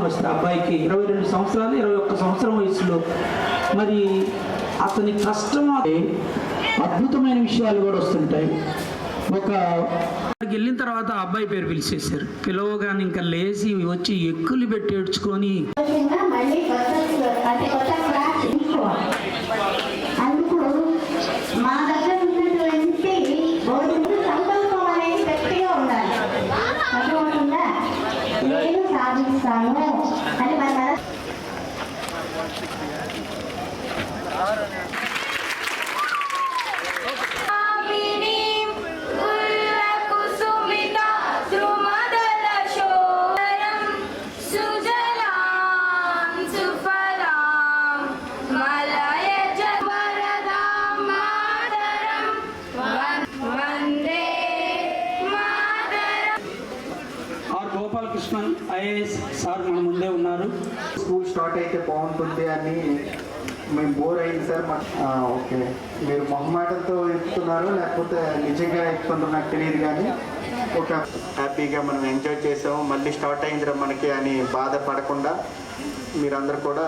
అబ్బాయికి ఇరవై రెండు సంవత్సరాలు ఇరవై ఒక్క సంవత్సరం వయసులో. మరి అతని కష్టం అద్భుతమైన విషయాలు కూడా వస్తుంటాయి. ఒక అక్కడికి వెళ్ళిన తర్వాత అబ్బాయి పేరు పిలిచేశారు. పిలవగానే ఇంకా లేచి వచ్చి ఎక్కులు పెట్టి ఏడ్చుకొని కృష్ణన్ ఐఏఎస్ సార్ మన ముందే ఉన్నారు. స్కూల్ స్టార్ట్ అయితే బాగుంటుంది అని మేము బోర్ అయింది సార్ మా ఓకే. మీరు మొహమాటంతో ఎక్కుతున్నారు లేకపోతే నిజంగా ఎక్కుతుంటారో నాకు తెలియదు కానీ ఒక హ్యాపీగా మనం ఎంజాయ్ చేసాము. మళ్ళీ స్టార్ట్ అయిందిరా మనకి అని బాధపడకుండా మీరందరూ కూడా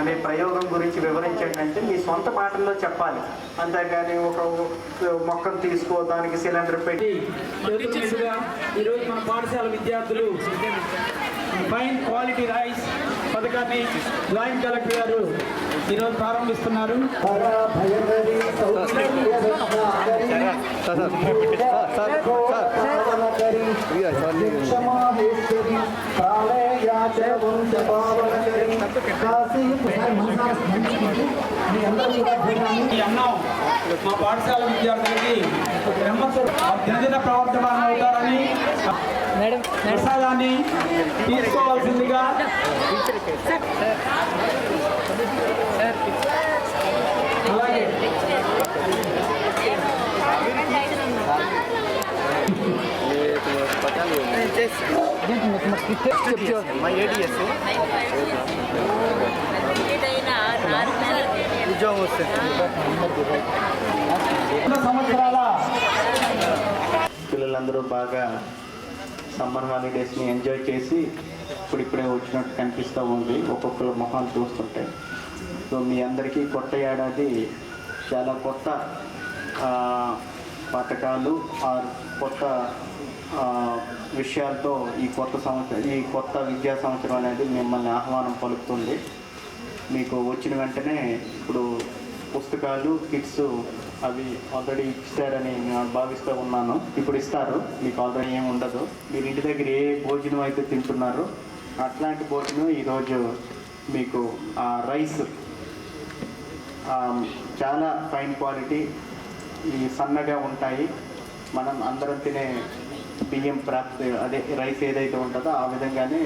అనే ప్రయోగం గురించి వివరించండి అంటే మీ సొంత పాటల్లో చెప్పాలి అంతేగాని ఒక మొక్కను తీసుకో దానికి సిలిండర్ పెట్టి ఈరోజు మన పాఠశాల విద్యార్థులు ఫైన్ క్వాలిటీ రైస్ పథకాన్ని జాయింట్ కలెక్టర్ గారు ఈరోజు ప్రారంభిస్తున్నారు ఈ అన్నం మా పాఠశాల విద్యార్థులకి దినదిన ప్రవర్తమానం అవుతారని ప్రసాదాన్ని తీసుకోవాల్సిందిగా వంద సంవత్సరాల పిల్లలందరూ బాగా సమ్మర్ హాలిడేస్ని ఎంజాయ్ చేసి ఇప్పుడిప్పుడే వచ్చినట్టు కనిపిస్తూ ఉంది. ఒక్కొక్కరు మొహాలు చూస్తుంటే. సో మీ అందరికీ కొత్త ఏడాది చాలా కొత్త పథకాలు ఆ కొత్త విషయాలతో ఈ కొత్త సంవత్సరం ఈ కొత్త విద్యా సంవత్సరం అనేది మిమ్మల్ని ఆహ్వానం పలుకుతుంది. మీకు వచ్చిన వెంటనే ఇప్పుడు పుస్తకాలు కిట్స్ అవి ఆల్రెడీ ఇస్తారని నేను భావిస్తూ ఉన్నాను. ఇప్పుడు ఇస్తారు. మీకు ఆల్రెడీ ఏమి ఉండదు. మీరు ఇంటి దగ్గర ఏ భోజనం అయితే తింటున్నారో అట్లాంటి భోజనం ఈరోజు మీకు ఆ రైస్ చాలా ఫైన్ క్వాలిటీ ఈ సన్నగా ఉంటాయి. మనం అందరం తినే బియ్యం ప్రాప్తి అదే రైస్ ఏదైతే ఉంటుందో ఆ విధంగానే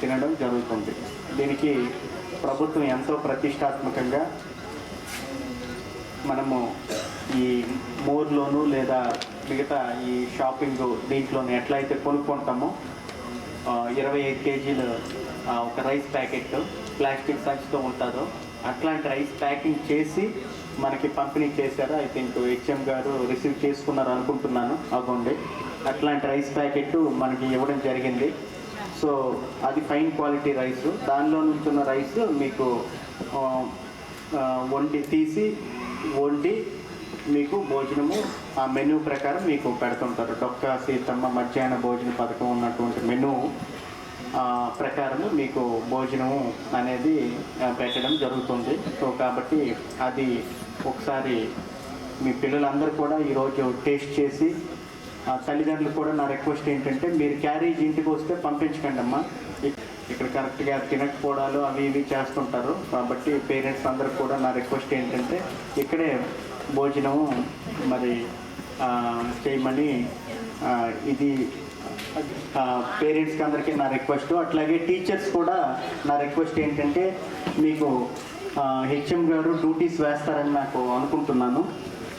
తినడం జరుగుతుంది. దీనికి ప్రభుత్వం ఎంతో ప్రతిష్టాత్మకంగా మనము ఈ మోర్లోను లేదా మిగతా ఈ షాపింగ్ దీంట్లోనూ ఎట్లయితే కొనుక్కుంటామో ఇరవై ఐదు కేజీలు ఒక రైస్ ప్యాకెట్ ప్లాస్టిక్ సంచితో ఉంటుందో అట్లాంటి రైస్ ప్యాకింగ్ చేసి మనకి పంపిణీ చేశారు? ఐ థింక్ హెచ్ఎం గారు రిసీవ్ చేసుకున్నారు అనుకుంటున్నాను అగోండి అట్లాంటి రైస్ ప్యాకెట్ మనకి ఇవ్వడం జరిగింది. సో అది ఫైన్ క్వాలిటీ రైస్. దానిలో నుంచున్న రైస్ మీకు వండి తీసి వండి మీకు భోజనము ఆ మెనూ ప్రకారం మీకు పెడుతుంటారు. డొక్క సీతమ్మ మధ్యాహ్న భోజన పథకం ఉన్నటువంటి మెనూ ప్రకారము మీకు భోజనము అనేది పెట్టడం జరుగుతుంది. సో కాబట్టి అది ఒకసారి మీ పిల్లలందరూ కూడా ఈరోజు టేస్ట్ చేసి తల్లిదండ్రులు కూడా నా రిక్వెస్ట్ ఏంటంటే మీరు క్యారేజ్ ఇంటికి వస్తే పంపించకండి అమ్మా ఇక్కడ కరెక్ట్గా తినకపోవడాలు అవి ఇవి చేస్తుంటారు. కాబట్టి పేరెంట్స్ అందరూ కూడా నా రిక్వెస్ట్ ఏంటంటే ఇక్కడే భోజనము మరి చేయమని ఇది పేరెంట్స్కి అందరికీ నా రిక్వెస్ట్. అట్లాగే టీచర్స్ కూడా నా రిక్వెస్ట్ ఏంటంటే మీకు హెచ్ఎం గారు డ్యూటీస్ వేస్తారని నాకు అనుకుంటున్నాను.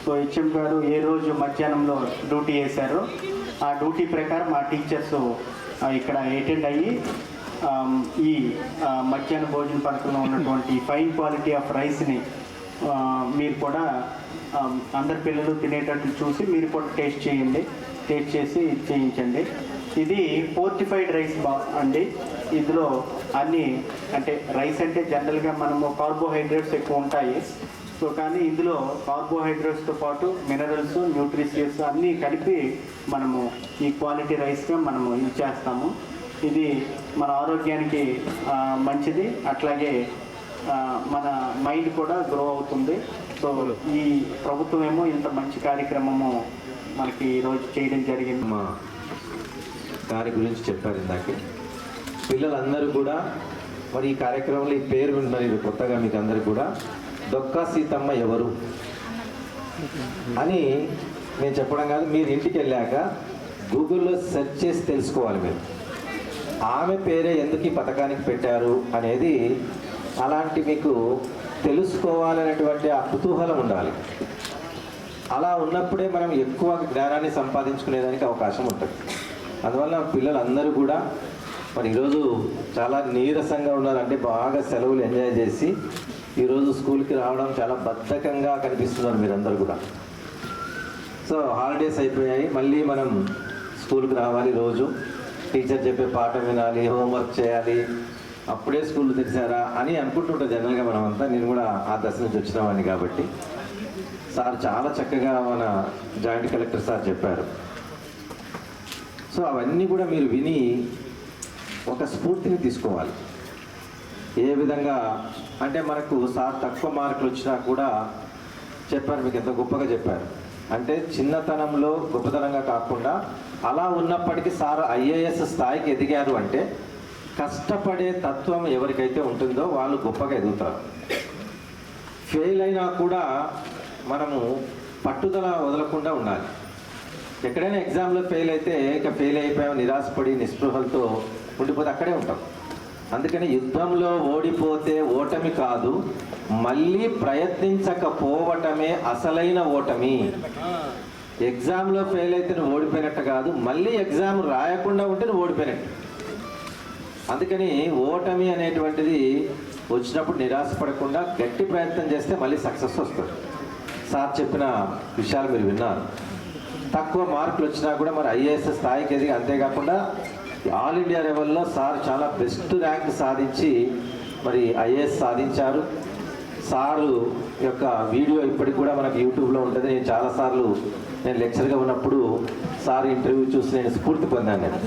సో హెచ్ఎం గారు ఏ రోజు మధ్యాహ్నంలో డ్యూటీ వేశారు ఆ డ్యూటీ ప్రకారం మా టీచర్స్ ఇక్కడ అటెండ్ అయ్యి ఈ మధ్యాహ్న భోజన పథకంలో ఉన్నటువంటి ఫైన్ క్వాలిటీ ఆఫ్ రైస్ని మీరు కూడా అందరి పిల్లలు తినేటట్లు చూసి మీరు కూడా టేస్ట్ చేయండి. టేస్ట్ చేసి చేయించండి. ఇది ఫోర్టిఫైడ్ రైస్ బా అండి. ఇందులో అన్నీ అంటే రైస్ అంటే జనరల్గా మనము కార్బోహైడ్రేట్స్ ఎక్కువ ఉంటాయి. సో కానీ ఇందులో కార్బోహైడ్రేట్స్తో పాటు మినరల్స్ న్యూట్రిషియస్ అన్నీ కలిపి మనము ఈ క్వాలిటీ రైస్గా మనము ఇచ్చేస్తాము ఇది మన ఆరోగ్యానికి మంచిది. అట్లాగే మన మైండ్ కూడా గ్రో అవుతుంది. సో ఈ ప్రభుత్వం ఏమో ఇంత మంచి కార్యక్రమము మనకి ఈరోజు చేయడం జరిగింది. మా దాని గురించి చెప్పారు ఇందాక. పిల్లలందరూ కూడా మరి ఈ కార్యక్రమంలో ఈ పేరు వింటున్నారు ఇది కొత్తగా మీకు అందరు కూడా. దొక్కా సీతమ్మ ఎవరు? అని నేను చెప్పడం కాదు మీరు ఇంటికి వెళ్ళాక గూగుల్లో సెర్చ్ చేసి తెలుసుకోవాలి మీరు. ఆమె పేరే ఎందుకు ఈ పథకానికి పెట్టారు అనేది అలాంటి మీకు తెలుసుకోవాలనేటువంటి ఆ కుతూహలం ఉండాలి. అలా ఉన్నప్పుడే మనం ఎక్కువ జ్ఞానాన్ని సంపాదించుకునేదానికి అవకాశం ఉంటుంది. అందువల్ల పిల్లలందరూ కూడా మరి ఈరోజు చాలా నీరసంగా ఉన్నారు అంటే బాగా సెలవులు ఎంజాయ్ చేసి ఈరోజు స్కూల్కి రావడం చాలా బద్ధకంగా కనిపిస్తున్నారు మీరందరూ కూడా. సో హాలిడేస్ అయిపోయాయి. మళ్ళీ మనం స్కూల్కి రావాలి రోజు. టీచర్ చెప్పే పాఠం వినాలి హోంవర్క్ చేయాలి. అప్పుడే స్కూల్ తెరిచారా అని అనుకుంటుంటాం జనరల్గా మనం అంతా నేను కూడా ఆ దశ నుంచి వచ్చిన వాడిని కాబట్టి. సార్ చాలా చక్కగా మన జాయింట్ కలెక్టర్ సార్ చెప్పారు. సో అవన్నీ కూడా మీరు విని ఒక స్ఫూర్తిని తీసుకోవాలి. ఏ విధంగా అంటే మనకు సార్ తక్కువ మార్కులు వచ్చినా కూడా చెప్పారు మీకు ఎంత గొప్పగా చెప్పారు. అంటే చిన్నతనంలో గొప్పతనంగా కాకుండా అలా ఉన్నప్పటికీ సార్ ఐఏఎస్ స్థాయికి ఎదిగారు అంటే కష్టపడే తత్వం ఎవరికైతే ఉంటుందో వాళ్ళు గొప్పగా ఎదుగుతారు. ఫెయిల్ అయినా కూడా మనము పట్టుదల వదలకుండా ఉండాలి. ఎక్కడైనా ఎగ్జామ్లో ఫెయిల్ అయితే ఇక ఫెయిల్ అయిపోయాం నిరాశపడి నిస్పృహలతో ఉండిపోతే అక్కడే ఉంటాం. అందుకని యుద్ధంలో ఓడిపోతే ఓటమి కాదు మళ్ళీ ప్రయత్నించకపోవటమే అసలైన ఓటమి. ఎగ్జామ్లో ఫెయిల్ అయితే నువ్వు ఓడిపోయినట్టు కాదు మళ్ళీ ఎగ్జామ్ రాయకుండా ఉంటే నువ్వు ఓడిపోయినట్టు. అందుకని ఓటమి అనేటువంటిది వచ్చినప్పుడు నిరాశపడకుండా గట్టి ప్రయత్నం చేస్తే మళ్ళీ సక్సెస్ వస్తుంది. సార్ చెప్పిన విషయాలు మీరు విన్నారు. తక్కువ మార్కులు వచ్చినా కూడా మరి ఐఏఎస్ స్థాయికి ఎదిగి అంతేకాకుండా ఆల్ ఇండియా లెవెల్లో సార్ చాలా బెస్ట్ ర్యాంక్ సాధించి మరి ఐఏఎస్ సాధించారు. సారు యొక్క వీడియో ఇప్పటికి కూడా మనకు యూట్యూబ్లో ఉంటుంది. నేను చాలాసార్లు నేను లెక్చర్గా ఉన్నప్పుడు సార్ ఇంటర్వ్యూ చూసి నేను స్ఫూర్తి పొందాను నేను.